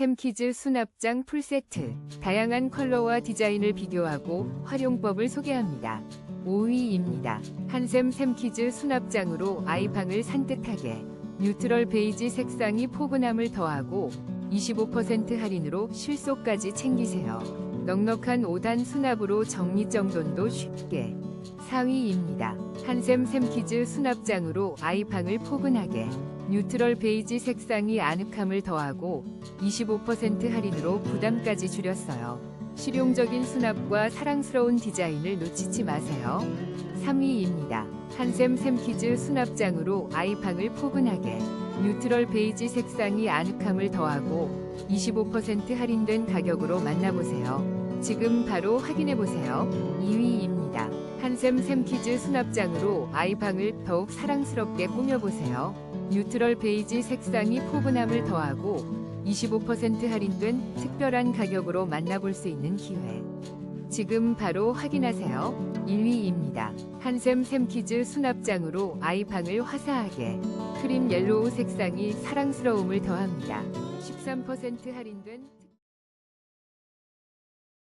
샘키즈 수납장 풀세트. 다양한 컬러와 디자인을 비교하고 활용법을 소개합니다. 5위입니다. 한샘 샘키즈 수납장으로 아이방을 산뜻하게. 뉴트럴 베이지 색상이 포근함을 더하고 25% 할인으로 실속까지 챙기세요. 넉넉한 5단 수납으로 정리정돈도 쉽게. 4위입니다. 한샘 샘키즈 수납장으로 아이방을 포근하게. 뉴트럴 베이지 색상이 아늑함을 더하고 25% 할인으로 부담까지 줄였어요. 실용적인 수납과 사랑스러운 디자인을 놓치지 마세요. 3위입니다. 한샘 샘키즈 수납장으로 아이방을 포근하게. 뉴트럴 베이지 색상이 아늑함을 더하고 25% 할인된 가격으로 만나보세요. 지금 바로 확인해보세요. 2위입니다. 한샘 샘키즈 수납장으로 아이방을 더욱 사랑스럽게 꾸며보세요. 뉴트럴 베이지 색상이 포근함을 더하고 25% 할인된 특별한 가격으로 만나볼 수 있는 기회. 지금 바로 확인하세요. 1위입니다. 한샘 샘키즈 수납장으로 아이방을 화사하게 크림 옐로우 색상이 사랑스러움을 더합니다. 13% 할인된